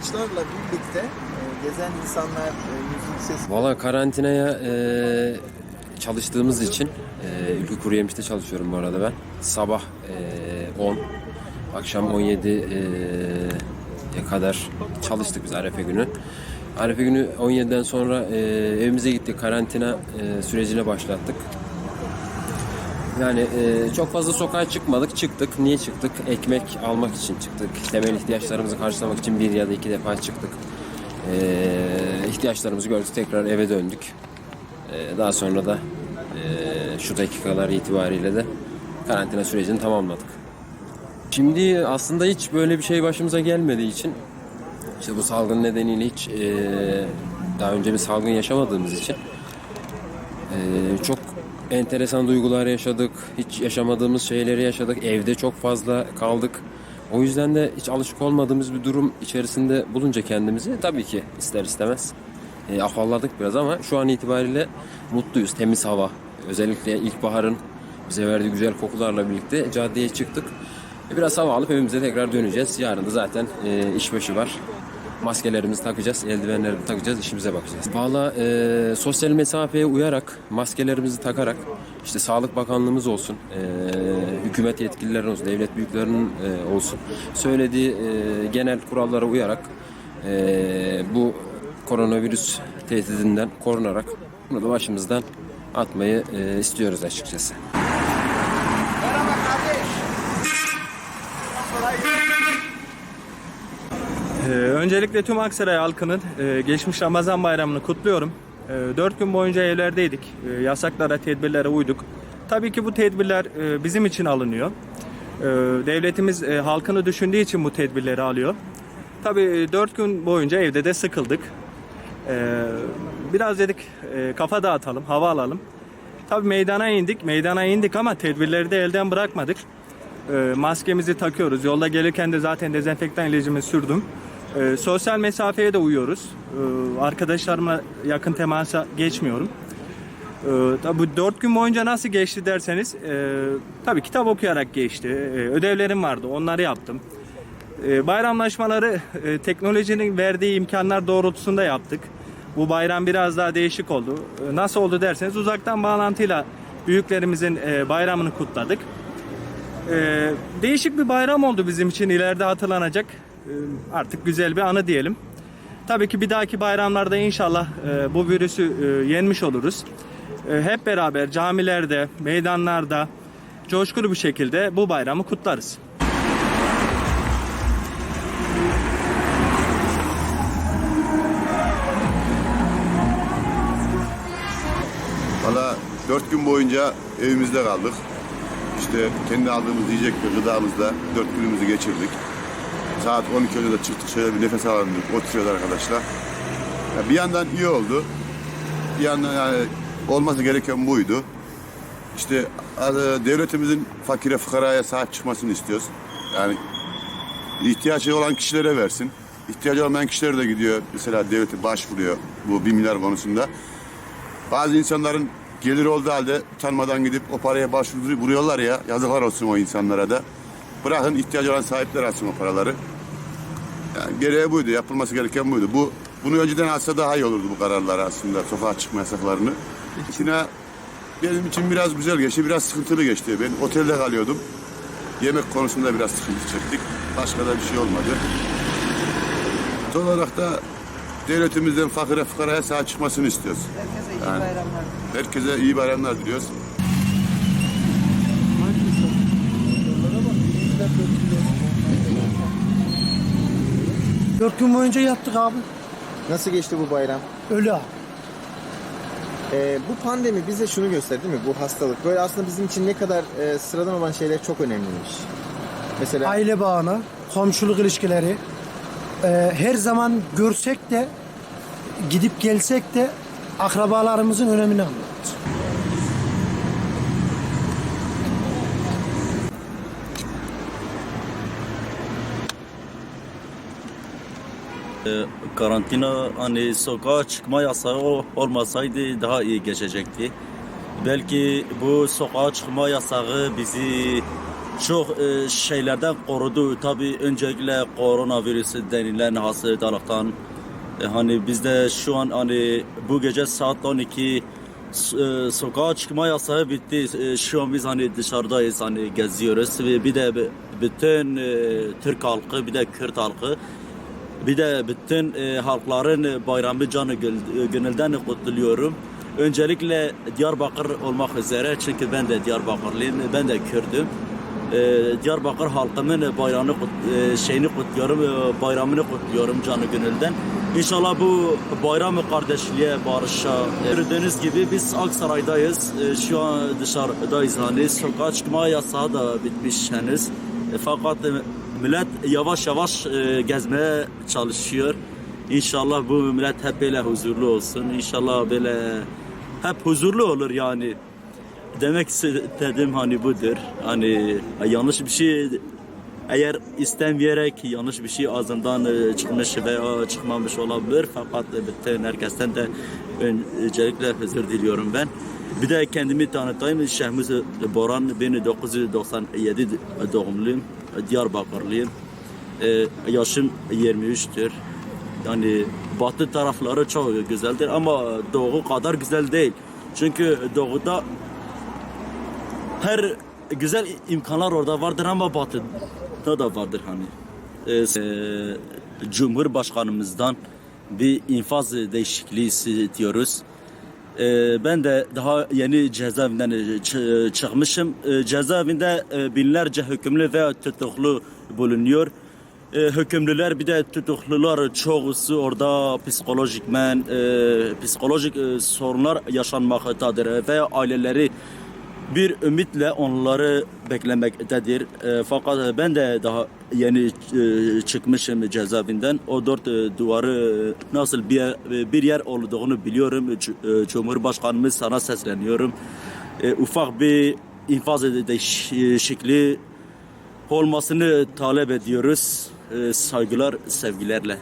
araçlarla birlikte e, gezen insanlar, e, müzik sesi Valla karantinaya e, çalıştığımız için e, Ülkü Kuru çalışıyorum bu arada ben. Sabah e, 10, akşam 17 e, kadar çalıştık biz Arefe günü. Arefe günü 17'den sonra e, evimize gittik. Karantina e, sürecine başlattık. Yani e, çok fazla sokağa çıkmadık. Çıktık. Niye çıktık? Ekmek almak için çıktık. Temel ihtiyaçlarımızı karşılamak için bir ya da iki defa çıktık. E, ihtiyaçlarımızı gördük. Tekrar eve döndük. E, daha sonra da e, şu dakikalar itibariyle de karantina sürecini tamamladık. Şimdi aslında hiç böyle bir şey başımıza gelmediği için işte bu salgın nedeniyle hiç e, daha önce bir salgın yaşamadığımız için ee, çok enteresan duygular yaşadık. Hiç yaşamadığımız şeyleri yaşadık. Evde çok fazla kaldık. O yüzden de hiç alışık olmadığımız bir durum içerisinde bulunca kendimizi tabii ki ister istemez e, afalladık biraz ama şu an itibariyle mutluyuz. Temiz hava. Özellikle ilkbaharın bize verdiği güzel kokularla birlikte caddeye çıktık. Biraz hava alıp evimize tekrar döneceğiz. Yarın da zaten e, işbaşı var. Maskelerimizi takacağız, eldivenlerimizi takacağız, işimize bakacağız. Valla e, sosyal mesafeye uyarak, maskelerimizi takarak, işte Sağlık Bakanlığımız olsun, e, hükümet yetkilileri olsun, devlet büyüklerinin e, olsun, söylediği e, genel kurallara uyarak e, bu koronavirüs tehdidinden korunarak bunu da başımızdan atmayı e, istiyoruz açıkçası. Ee, öncelikle tüm Aksaray halkının e, geçmiş Ramazan bayramını kutluyorum. E, 4 gün boyunca evlerdeydik. E, yasaklara, tedbirlere uyduk. Tabii ki bu tedbirler e, bizim için alınıyor. E, devletimiz e, halkını düşündüğü için bu tedbirleri alıyor. Tabii e, 4 gün boyunca evde de sıkıldık. E, biraz dedik e, kafa dağıtalım, hava alalım. Tabii meydana indik, meydana indik ama tedbirleri de elden bırakmadık. E, maskemizi takıyoruz. Yolda gelirken de zaten dezenfektan ilacımı sürdüm. E, sosyal mesafeye de uyuyoruz. E, arkadaşlarımla yakın temasa geçmiyorum. E, tabii bu dört gün boyunca nasıl geçti derseniz e, tabii kitap okuyarak geçti. E, ödevlerim vardı onları yaptım. E, bayramlaşmaları e, teknolojinin verdiği imkanlar doğrultusunda yaptık. Bu bayram biraz daha değişik oldu. E, nasıl oldu derseniz uzaktan bağlantıyla büyüklerimizin e, bayramını kutladık. Ee, değişik bir bayram oldu bizim için ileride hatırlanacak artık güzel bir anı diyelim. Tabii ki bir dahaki bayramlarda inşallah e, bu virüsü e, yenmiş oluruz. E, hep beraber camilerde, meydanlarda coşkulu bir şekilde bu bayramı kutlarız. Valla dört gün boyunca evimizde kaldık. İşte kendi aldığımız yiyecek ve gıdamızla dört günümüzü geçirdik. Saat 12'de de çıktık şöyle bir nefes alalım dedik. Oturuyoruz arkadaşlar. Ya bir yandan iyi oldu. Bir yandan yani olması gereken buydu. İşte e, devletimizin fakire fukaraya sahip çıkmasını istiyoruz. Yani ihtiyacı olan kişilere versin. İhtiyacı olmayan kişiler de gidiyor. Mesela devleti başvuruyor bu 1 milyar konusunda. Bazı insanların gelir olduğu halde utanmadan gidip o paraya başvuruyorlar ya. Yazıklar olsun o insanlara da. Bırakın ihtiyacı olan sahipler alsın o paraları. Yani gereği buydu. Yapılması gereken buydu. Bu bunu önceden alsa daha iyi olurdu bu kararlar aslında. Sokağa çıkma yasaklarını. İçine benim için biraz güzel geçti. Biraz sıkıntılı geçti. Ben otelde kalıyordum. Yemek konusunda biraz sıkıntı çektik. Başka da bir şey olmadı. Son olarak da devletimizden fakire fukaraya sahip çıkmasını istiyoruz. herkese iyi Yani. bayramlar. Herkese iyi bayramlar diliyoruz. Dört gün boyunca yattık abi. Nasıl geçti bu bayram? Öyle abi. Ee, bu pandemi bize şunu gösterdi değil mi? Bu hastalık. Böyle aslında bizim için ne kadar e, sıradan olan şeyler çok önemliymiş. Mesela Aile bağını, komşuluk ilişkileri. e, her zaman görsek de, gidip gelsek de akrabalarımızın önemini anlıyoruz. Ee, karantina hani sokağa çıkma yasağı olmasaydı daha iyi geçecekti. belki bu sokağa çıkma yasağı bizi çok e, şeylerden korudu. Tabii öncelikle koronavirüsü denilen hastalıktan. E, hani bizde şu an hani bu gece saat 12 s- e, sokağa çıkma yasağı bitti. E, şu an biz hani dışarıdayız hani geziyoruz ve bir de bütün e, Türk halkı bir de Kürt halkı bir de bütün e, halkların e, bayramı canı e, gönülden kutluyorum. Öncelikle Diyarbakır olmak üzere çünkü ben de Diyarbakırlıyım, ben de Kürdüm. E, Diyarbakır halkımın bayramını kut- e, şeyini kutluyorum, e, bayramını kutluyorum canı gönülden. İnşallah bu bayramı kardeşliğe, barışa. Gördüğünüz gibi biz Aksaray'dayız. E, şu an dışarıdayız hani sokağa çıkma yasağı da bitmiş henüz. E, fakat e, millet yavaş yavaş e, gezmeye çalışıyor. İnşallah bu millet hep böyle huzurlu olsun. İnşallah böyle hep huzurlu olur yani. Demek istediğim hani budur. Hani yanlış bir şey eğer istenmeyerek yanlış bir şey ağzından e, çıkmış veya çıkmamış olabilir. Fakat e, bütün herkesten de öncelikle özür diliyorum ben. Bir de kendimi tanıtayım. Şehmuz Boran 1997 doğumluyum. Diyarbakırlıyım. Ee, yaşım 23'tür. Yani batı tarafları çok güzeldir ama doğu kadar güzel değil. Çünkü doğuda her güzel imkanlar orada vardır ama batıda da vardır hani. Ee, e, Cumhurbaşkanımızdan bir infaz değişikliği istiyoruz. Ee, ben de daha yeni cezaevinden e, çı- çıkmışım. Ee, cezaevinde e, binlerce hükümlü ve tutuklu bulunuyor. Ee, hükümlüler bir de tutuklular çoğusu orada psikolojikmen e, psikolojik e, sorunlar yaşanmaktadır ve aileleri bir ümitle onları beklemektedir. E, fakat ben de daha yeni e, çıkmışım cezaevinden. O dört e, duvarı nasıl bir e, bir yer olduğunu biliyorum. E, Cumhurbaşkanımız sana sesleniyorum. E, ufak bir infaz değişikliği olmasını talep ediyoruz. E, saygılar, sevgilerle.